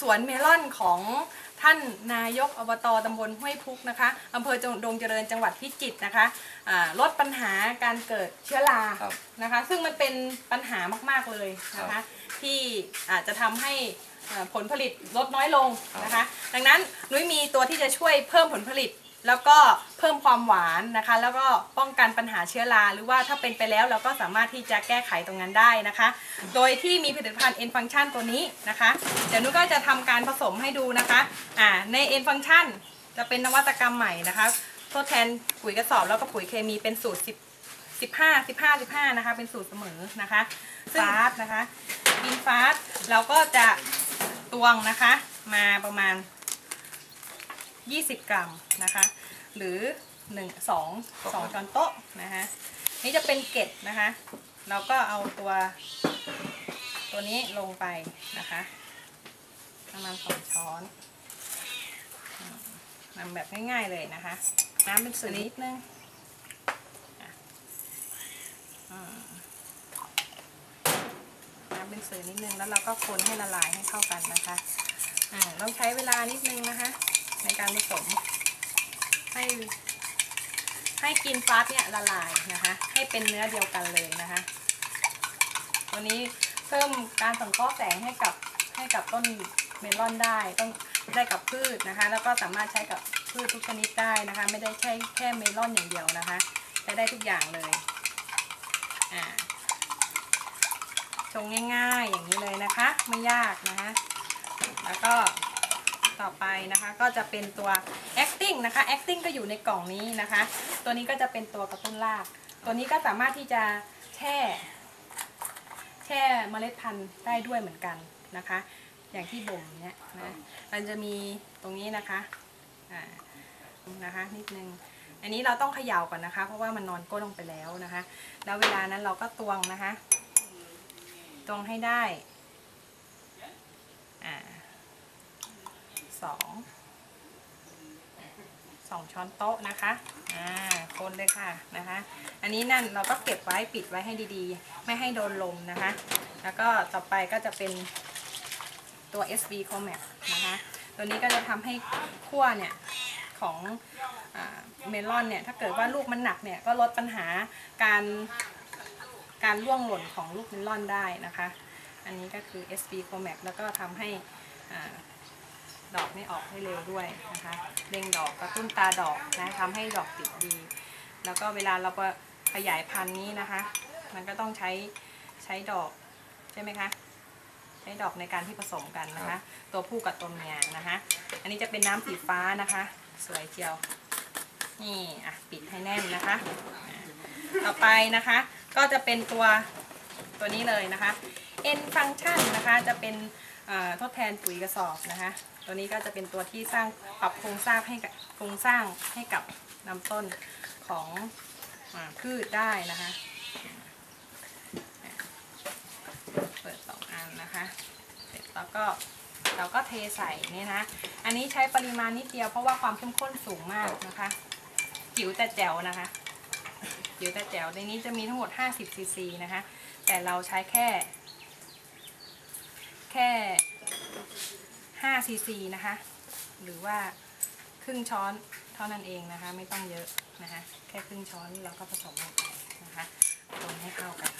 สวนเมลอนของท่านนายกอบตตำบลห้วยพุกนะคะอำเภอดงเจริญจังหวัดพิจิตรนะคะอ่าลดปัญหาการเกิดเชื้อราครับนะคะ ซึ่งมันเป็นปัญหามากๆเลยนะครัคะบที่อาจจะทำให้อ่าผลผลิตลดน้อยลงครับนะคะ ดังนั้นนุ้ยมีตัวที่จะช่วยเพิ่มผลผลิต แล้วก็เพิ่มความหวานนะคะ แล้วก็ป้องกันปัญหาเชื้อราหรือว่าถ้าเป็นไปแล้วเราก็สามารถที่จะแก้ไขตรงนั้นได้นะคะ โดยที่มีผลิตภัณฑ์ N Function ตัวนี้นะคะ เดี๋ยวนุ้ก็จะทำการผสมให้ดูนะคะอ่าใน N Function จะเป็นนวัตกรรมใหม่นะคะทดแทนปุ๋ยกระสอบแล้วก็ปุ๋ยเคมีเป็นสูตร 10 15 15 15นะคะ เป็นสูตรเสมอนะคะฟาสนะคะบินฟาสเราก็จะตวงนะคะ มาประมาณ 20 กรัมนะคะ หรือ 1 2 2ช้อนโต๊ะนะคะนี่จะเป็นเกล็ดนะคะ เราก็เอาตัวตัวนี้ลงไปนะคะประมาณสองช้อนอืมนำแบบง่ายๆเลยนะคะ น้ำเป็นสื่อนิดนึงอะอืมน้ำเป็นสื่อนิดนึงแล้วเราก็คนให้ละลายให้เข้ากันนะคะอ่าต้องใช้เวลานิดนึงนะคะ ในการผสม ให้ให้กินฟาสเนี่ยละลายนะคะ ให้เป็นเนื้อเดียวกันเลยนะคะ ตัวนี้เพิ่มการสังเคราะห์แสงให้กับให้กับต้นเมลอนได้ต้องได้กับพืชนะคะ แล้วก็สามารถใช้กับพืชทุกชนิดได้นะคะ ไม่ได้ใช้แค่เมลอนอย่างเดียวนะคะใช้ได้ทุกอย่างเลยอ่าชงง่ายๆอย่างนี้เลยนะคะ ไม่ยากนะคะ แล้วก็ ต่อไปนะคะ ก็จะเป็นตัว acting นะคะ acting ก็อยู่ในกล่องนี้นะคะ ตัวนี้ก็จะเป็นตัวกระตุ้นราก ตัวนี้ก็สามารถที่จะแช่ แช่เมล็ดพันธุ์ได้ด้วยเหมือนกันนะคะ อย่างที่บ่มเนี่ยนะมันจะมีตรงนี้นะคะอ่านะคะนิดนึงอันนี้เราต้องเขย่าก่อนนะคะ เพราะว่ามันนอนก้นลงไปแล้วนะคะ แล้วเวลานั้นเราก็ตวงนะคะ ตวงให้ได้อ่า สองสองช้อนโต๊ะนะคะ อ่า คนเลยค่ะนะคะ อันนี้นั่นเราก็เก็บไว้ปิดไว้ให้ดีๆ ไม่ให้โดนลมนะคะ แล้วก็ต่อไปก็จะเป็นตัว SV Comax นะคะ ตัวนี้ก็จะทำให้ขั้วเนี่ยของอเมลอนเนี่ย ถ้าเกิดว่าลูกมันหนักเนี่ย ก็ลดปัญหาการการร่วงหล่นของลูกเมลอนได้นะคะ อันนี้ก็คือ SV Comax แล้วก็ทำให้อ่า ดอกไม่ออกให้เร็วด้วยนะคะเร่งดอกกระตุ้นตาดอกนะทำให้ดอกติดดี แล้วก็เวลาเราขยายพันธุ์นี้นะคะ มันก็ต้องใช้ใช้ดอกใช่ไหมคะใช้ดอกในการที่ผสมกันนะคะ ตัวผู้กับตัวเมียนะคะ อันนี้จะเป็นน้ำสีฟ้านะคะ สวยเจียว นี่อะปิดให้แน่นนะคะ ต่อไปนะคะ ก็จะเป็นตัวตัวนี้เลยนะคะ N function นะคะจะเป็นทดแทนปุ๋ยกระสอบนะคะ ตัวนี้ก็จะเป็นตัวที่สร้างปรับโครงสร้างให้กับโครงสร้างให้กับลำต้นของอพืชได้นะคะเปิดสองอันนะคะเสร็จแล้วก็เราก็เทใส่นี่นะ อันนี้ใช้ปริมาณนิดเดียวเพราะว่าความเข้มข้นสูงมากนะคะจิ๋วแต่แจ๋วนะคะจิ๋วแต่แจ๋วในนี้จะมีทั้งหมด 50ซีซีนะคะ แต่เราใช้แค่ แค่ 5ซีซีนะคะ หรือว่าครึ่งช้อนเท่านั้นเองนะคะ ไม่ต้องเยอะนะคะ แค่ครึ่งช้อนเราก็ผสมลงไปนะคะคนให้เข้ากัน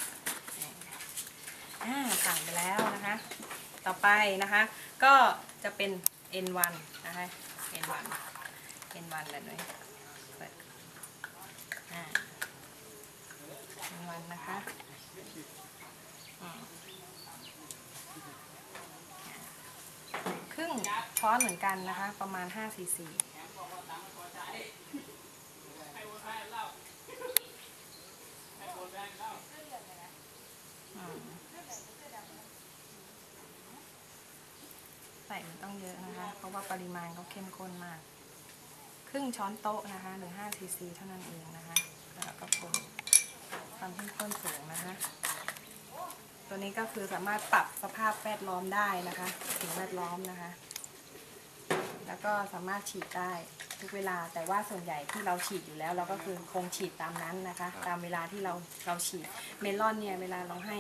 อ่าผ่านไปแล้วนะคะ ต่อไปนะคะ ก็จะเป็น N1 นะคะ N1 N1 แบบนี้เปิดอ่า N1 นะคะอืมครึ่ง ช้อนเหมือนกันนะคะ ประมาณ5 cc อืมใส่มันต้องเยอะนะคะ เพราะว่าปริมาณเขาเข้มข้นมาก ครึ่งช้อนโต๊ะนะคะ หรือ5ซีซีเท่านั้นเองนะคะ แล้วก็คนความเข้มข้นสูงนะคะตัวนี้ก็คือสามารถปรับสภาพแวดล้อมได้นะคะ สิ่งแวดล้อมนะคะ แล้วก็สามารถฉีดได้ทุกเวลา แต่ว่าส่วนใหญ่ที่เราฉีดอยู่แล้ว เราก็คือคงฉีดตามนั้นนะคะ ตามเวลาที่เราเราฉีดเมลอนเนี่ยเวลาเราให้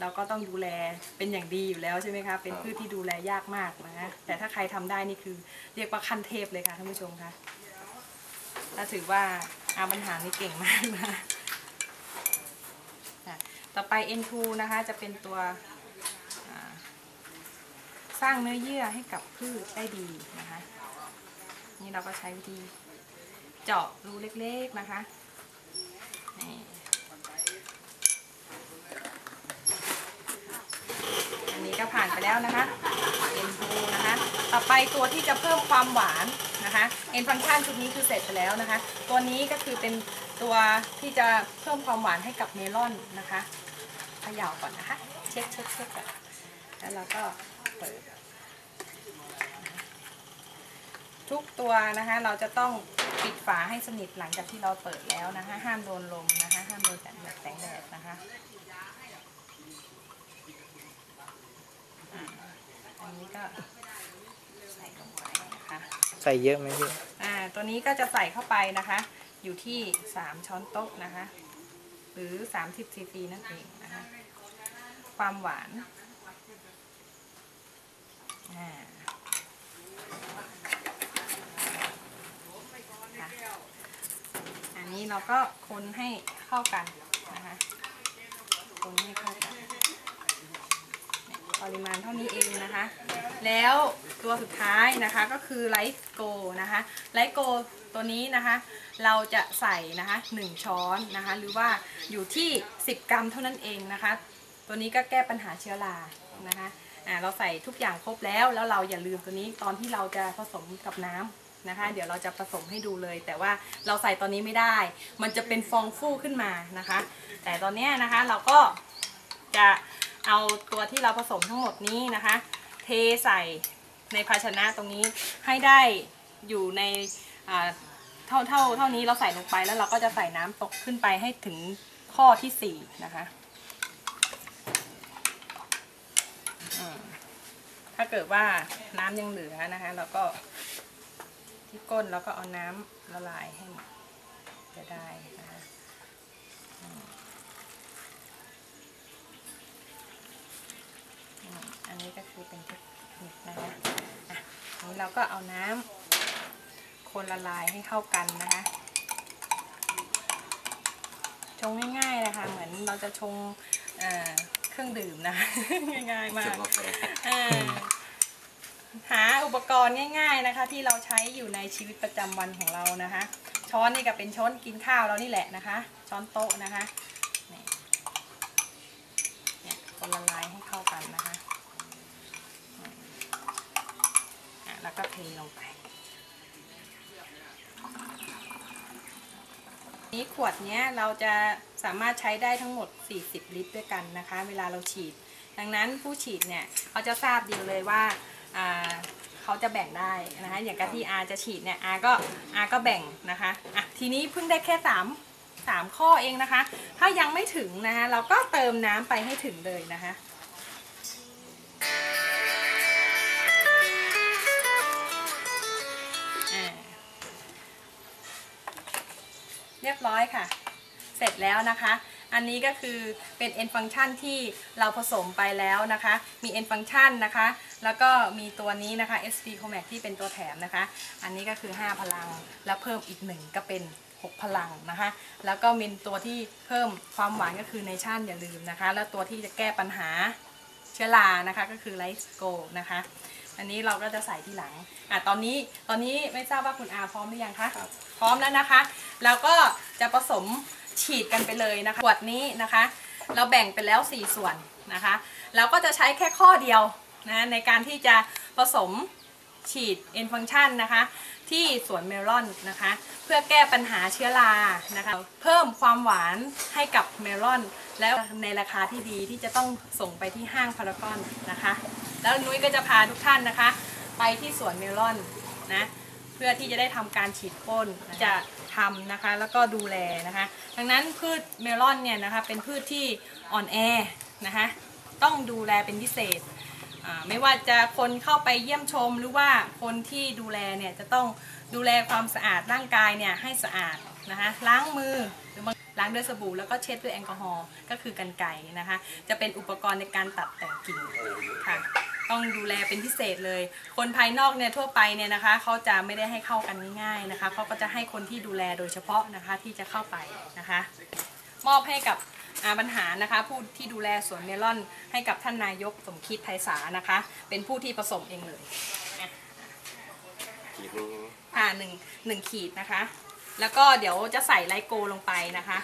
เราก็ต้องดูแลเป็นอย่างดีอยู่แล้วใช่ไหมคะเป็นพืชที่ดูแลยากมากนะคะแต่ถ้าใครทำได้นี่คือ เรียกว่าขั้นเทพเลยค่ะท่านผู้ชมคะถ้าถือว่าอาบรรหารนี่เก่งมากนะอะต่อไป N2 นะคะจะเป็นตัวอ่า สร้างเนื้อเยื่อให้กับพืชได้ดีนะคะ นี่เราก็ใช้วิธีเจาะรูเล็กๆนะคะนี่อันนี้ก็ผ่านไปแล้วนะคะเอ็นฟูนะคะ ต่อไปตัวที่จะเพิ่มความหวานนะคะเอ็นฟังก์ชันชุดนี้คือเสร็จไปแล้วนะคะ ตัวนี้ก็คือเป็นตัวที่จะเพิ่มความหวานให้กับเมลอนนะคะเขย่าก่อนนะคะ เช็คเช็คเช็คก่อนแล้วเราก็ ทุกตัวนะคะ เราจะต้องปิดฝาให้สนิทหลังจากที่เราเปิดแล้วนะคะ ห้ามโดนลมนะคะ ห้ามโดนแสงแดดแสงแดดนะคะอ่าอันนี้ก็ใส่ลงไปนะคะใส่เยอะไหมพี่ อ่า ตัวนี้ก็จะใส่เข้าไปนะคะ อยู่ที่3ช้อนโต๊ะนะคะ หรือ30ซีซีนั่นเองนะคะ ความหวาน อันนี้เราก็คนให้เข้ากันนะคะคนให้เข้ากันปริมาณเท่านี้เองนะคะ แล้วตัวสุดท้ายนะคะก็คือไลท์โกนะคะไลท์โกตัวนี้นะคะ เราจะใส่นะคะ 1 ช้อนนะคะ หรือว่าอยู่ที่ 10 กรัมเท่านั้นเองนะคะ ตัวนี้ก็แก้ปัญหาเชื้อรานะคะ เราใส่ทุกอย่างครบแล้ว แล้วเราอย่าลืมตัวนี้ตอนที่เราจะผสมกับน้ำนะคะ เดี๋ยวเราจะผสมให้ดูเลย แต่ว่าเราใส่ตอนนี้ไม่ได้ มันจะเป็นฟองฟูขึ้นมานะคะ แต่ตอนนี้นะคะเราก็จะเอาตัวที่เราผสมทั้งหมดนี้นะคะ เทใส่ในภาชนะตรงนี้ให้ได้อยู่ในเท่าเท่าเท่านี้เราใส่ลงไปแล้วเราก็จะใส่น้ำตกขึ้นไปให้ถึงข้อที่สี่นะคะ ถ้าเกิดว่าน้ำยังเหลือนะคะเราก็ที่ก้นเราก็เอาน้ำละลายให้หมดจะได้นะคะอันนี้ก็คือเป็นเทคนิคนะคะอะอันนี้เราก็เอาน้ำคนละลายให้เข้ากันนะคะชงง่ายๆนะคะ เหมือนเราจะชง เอ่อเครื่องดื่มนะคะง่ายๆมากเอ่อหาอุปกรณ์ง่าย ๆนะคะ ที่เราใช้อยู่ในชีวิตประจำวันของเรานะคะ ช้อนนี่ก็เป็นช้อนกินข้าวเรานี่แหละนะคะ ช้อนโต๊ะนะคะนี่เนี่ยคนละลายให้เข้ากันนะคะอืมอะแล้วก็เทลงไปนี้ขวดเนี้ยเราจะ สามารถใช้ได้ทั้งหมด 40 ลิตรด้วยกันนะคะ เวลาเราฉีด ดังนั้นผู้ฉีดเนี่ยเขาจะทราบดีเลยว่าเขาจะแบ่งได้นะคะ อย่างกะที่อาจะฉีดเนี่ยอาก็อาก็แบ่งนะคะอะทีนี้เพิ่งได้แค่ 3 3 ข้อเองนะคะ ถ้ายังไม่ถึงนะคะเราก็เติมน้ำไปให้ถึงเลยนะคะเรียบร้อยค่ะ เสร็จแล้วนะคะ อันนี้ก็คือเป็น end function ที่เราผสมไปแล้วนะคะ มี end function นะคะ แล้วก็มีตัวนี้นะคะ SP Comax ที่เป็นตัวแถมนะคะ อันนี้ก็คือ 5 พลัง แล้วเพิ่มอีก 1 ก็เป็น 6 พลังนะคะ แล้วก็มีตัวที่เพิ่มความหวานก็คือในชั่นอย่าลืมนะคะ แล้วตัวที่จะแก้ปัญหาเชื้อรานะคะก็คือ Light Go นะคะ อันนี้เราก็จะใส่ที่หลังอะตอนนี้ตอนนี้ไม่ทราบว่าคุณอาพร้อมหรือยังคะพร้อมแล้วนะคะ แล้วก็จะผสม ฉีดกันไปเลยนะคะขวดนี้นะคะ เราแบ่งไปแล้ว 4 ส่วนนะคะเราก็จะใช้แค่ข้อเดียวนะในการที่จะผสมฉีด N function นนะคะ ที่สวนเมลอนนะคะ เพื่อแก้ปัญหาเชื้อรานะคะ เพิ่มความหวานให้กับเมลอน แล้วในราคาที่ดีที่จะต้องส่งไปที่ห้างพารากอนนะคะ แล้วนุ้ยก็จะพาทุกท่านนะคะ ไปที่สวนเมลอนนะ พื่อที่จะได้ทำการฉีดพ่นจะทำนะคะแล้วก็ดูแลนะคะดังนั้นพืชเมลอนเนี่ยนะคะเป็นพืชที่อ่อนแอนะคะต้องดูแลเป็นพิเศษ ไม่ว่าจะคนเข้าไปเยี่ยมชมหรือว่าคนที่ดูแลเนี่ยจะต้องดูแลความสะอาดร่างกายเนี่ยให้สะอาดนะคะล้างมือหรือบาง ล้างด้วยสบู่แล้วก็เช็ดด้วยแอลกอฮอล์ก็คือกันไก่นะคะ จะเป็นอุปกรณ์ในการตัดแต่งกิ่งค่ะ ต้องดูแลเป็นพิเศษเลย คนภายนอกเนี่ยทั่วไปเนี่ยนะคะเขาจะไม่ได้ให้เข้ากันง่ายๆนะคะเขาก็จะให้คนที่ดูแลโดยเฉพาะนะคะที่จะเข้าไปนะคะ มอบให้กับอาบรรหารนะคะผู้ที่ดูแลสวนเมลอนให้กับท่านนายกสมคิดไทยสานะคะ เป็นผู้ที่ผสมเองเลยขีดนึงใช่ไหมอ่าหนึ่งหนึ่งขีดนะคะ แล้วก็เดี๋ยวจะใส่ไลโกลงไปนะคะ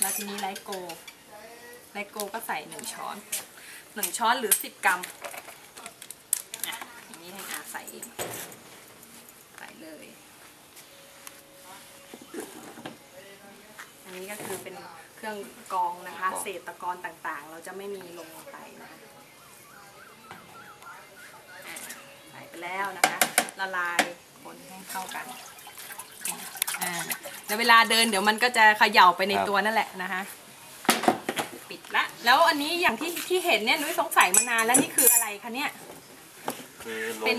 แล้วทีนี้ไลโกไลโกก็ใส่หนึ่งช้อนหนึ่งช้อนหรือสิบกรัมอะทีนี้ให้อาใส่เองใส่เลย อันนี้ก็คือเป็นเครื่องกรองนะคะ เศษตะกอนต่างๆ เราจะไม่มีลงไปนะคะอ่าใส่ไป แล้วนะคะ ละลายคนให้เข้ากันอ่าแล้วเวลาเดินเดี๋ยวมันก็จะเขย่าไปในตัวนั่นแหละนะคะ ปิดละ แล้วอันนี้อย่างที่ที่เห็นเนี่ยนุ้ยสงสัยมานานแล้วนี่คืออะไรคะเนี่ยคือลเป็นง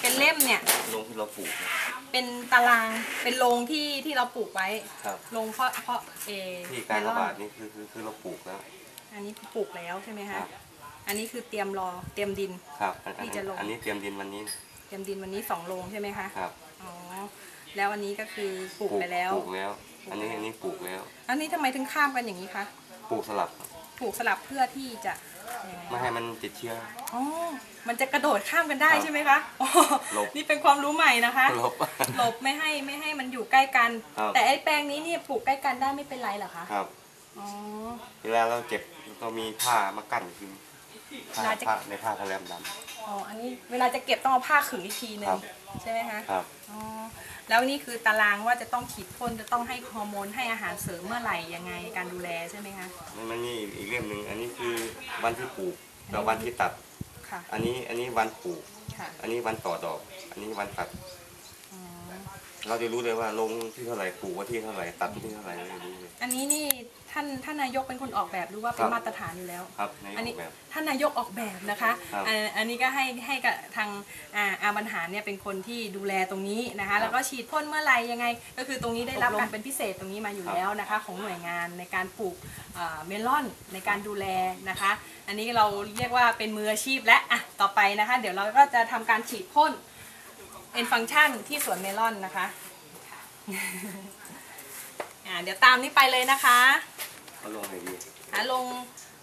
เป็นเล่มเนี่ย ลงที่เราปลูกนะเป็นตารางเป็นโรงที่ที่เราปลูกไว้ครับ โรงเพาะเพาะเอที่การเมลระอนบาดนี่คือคือคือเราปลูกแล้ว อันนี้ปลูกแล้วใช่ไหมครัคะบ อันนี้คือเตรียมรอเตรียมดิน ครับอันอันที่จะลง อันนี้เตรียมดินวันนี้ เตรียมดินวันนี้สองโรงใช่ไหมคะครับอ๋อแล้วอันนี้ก็คือปลูกไปแล้ว ปลูกแล้ว อันนี้อันนี้ปลูกแล้ว อันนี้ทำไมถึงข้ามกันอย่างนี้คะปลูกสลับครับปลูกสลับเพื่อที่จะยังไงไม่ให้มันติดเชื้อ อ๋อมันจะกระโดดข้ามกันได้ครับใช่ไหมคะอ๋อหลบ นี่เป็นความรู้ใหม่นะคะลบ หลบไม่ให้ไม่ให้มันอยู่ใกล้กัน ครับ แต่ไอ้แปลงนี้เนี่ยปลูกใกล้กันได้ไม่เป็นไรเหรอคะครับ อ๋อ เวลาเราเจ็บเรามีผ้ามากั้นคือ ผ้าเวลาจะผ้าในผ้าทะเลมด อ๋อ อันนี้เวลาจะเก็บต้องเอาผ้าขึงอีกทีหนึครังบใช่ไหมคะำครับ อ๋อแล้วนี่คือตารางว่าจะต้องฉีดพ่นจะต้องให้ฮอร์โมนให้อาหารเสริมเมื่อไหร่ยังไงการดูแลใช่ไหมคะมันมันมีอีกเล่มหนึ่งอันนี้คือวันที่ปลูกกับวันที่ตัด ค่ะอันนี้อันนี้วันปลูก ค่ะอันนี้วันต่อดอก อันนี้วันตัด อ๋อเราจะรู้เลยว่าลงที่เท่าไหร่ปลูกวันที่เท่าไหร่ตัดวันที่เท่าไหร่เราจะรู้เลยอันนี้นี่ ท่านท่านนายกเป็นคนออกแบบหรือว่าเป็ครันบมาตรฐานอยู่แล้ว ครับในอันอนี้อกแบบ ท่านนายกออกแบบนะคะครับอันอันนี้ก็ให้ให้กับทางอาอาบรรหารเนี่ยเป็นคนที่ดูแลตรงนี้นะครัคะบแล้วก็ฉีดพ่นเมื่อไหรยังไง ก็คือตรงนี้ได้รับการเป็นพิเศษตรงนี้มาอยู่ครับแล้วนะคะ ของหน่วยงานในการปลูกอ่าเมลอนในการดูแลนะคะ อันนี้เราเรียกว่าเป็นมืออาชีพและอะต่อไปนะคะ เดี๋ยวเราก็จะทำการฉีดพ่นเอ็นฟังชันที่สวนเมลอนนะคะอ่าเดี๋ยวตามนี้ไปเลยนะคะ เอาลงไหนดีหาลง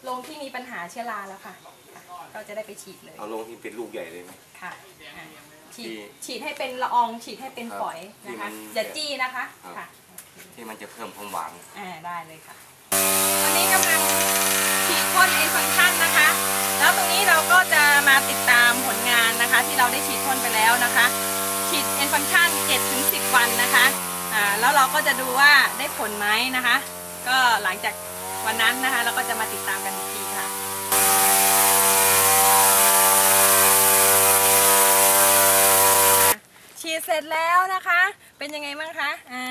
ลงที่มีปัญหาเชื้อราแล้วค่ะค่ะก็จะได้ไปฉีดเลยเอาลงที่เป็นลูกใหญ่เลยไหม ค่ะอ่าฉีดที่ฉีดให้เป็นละอองฉีดให้เป็นครับฝอยนะคะที่มันอย่าจี้นะคะครับ ค่ะที่มันจะเพิ่มความหวานอ่าได้เลยค่ะวันนี้กำลังฉีดพ่นเอ็นฟังชันนะคะ แล้วตรงนี้เราก็จะมาติดตามผลงานนะคะ ที่เราได้ฉีดพ่นไปแล้วนะคะ ฉีดเอ็นฟังชัน7ถึง10 วันนะคะอ่าแล้วเราก็จะดูว่าได้ผลไหมนะคะ ก็หลังจาก วันนั้นนะคะเราก็จะมาติดตามกันอีกทีค่ะฉีดเสร็จแล้วนะคะ เป็นยังไงบ้างคะอ่า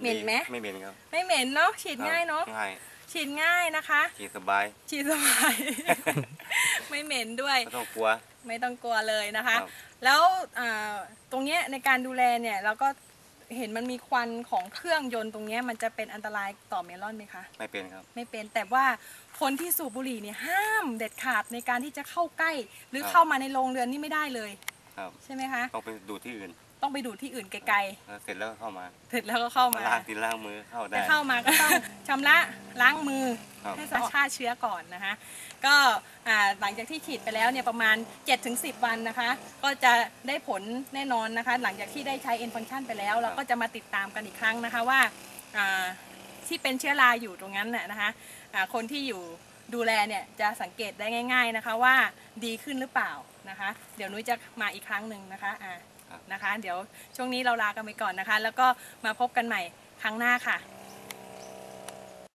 เหม็นไหมไม่เหม็นครับ ไม่เหม็นเนาะฉีดง่ายเนาะง่ายฉีดง่ายนะคะ ฉีดสบาย ฉีดสบาย ไม่เหม็นด้วย ไม่ต้องกลัว ไม่ต้องกลัวเลยนะคะครับแล้วอ่าตรงเนี้ยในการดูแลเนี่ยเราก็ เห็นมันมีควันของเครื่องยนต์ตรงเนี้ยมันจะเป็นอันตรายต่อเมลอนไหมคะ ไม่เป็นครับ ไม่เป็นแต่ว่าคนที่สูบบุหรี่เนี่ยห้ามเด็ดขาดในการที่จะเข้าใกล้ หรือครับ เข้ามาในโรงเรือนนี่ไม่ได้เลยครับใช่ไหมคะ ต้องไปดูที่อื่นต้องไปดูดที่อื่นไกลแล้วเสร็จแล้วก็เข้ามาๆเสร็จแล้วก็เข้ามามา ล้างตีนล้างมือเข้าได้ จะเข้ามาก็ต้อง ชำระล้างมือครับ ให้สะอาดฆ่าเชื้อก่อนนะคะ ก็อ่า หลังจากที่ฉีดไปแล้วเนี่ยประมาณ 7-10 วันนะคะ ก็จะได้ผลแน่นอนนะคะ หลังจากที่ได้ใช้ N function ไปแล้ว เราก็จะมาติดตามกันอีกครั้งนะคะว่าอ่าที่เป็นเชื้อราอยู่ตรงนั้นน่ะนะคะอ่าคนที่อยู่ดูแลเนี่ยจะสังเกตได้ง่าย ๆนะคะว่าดีขึ้นหรือเปล่านะคะ เดี๋ยวนุ้ยจะมาอีกครั้งหนึ่งนะคะอ่าครับนะคะ เดี๋ยวช่วงนี้เราลากันไปก่อนนะคะ แล้วก็มาพบกันใหม่ครั้งหน้าค่ะ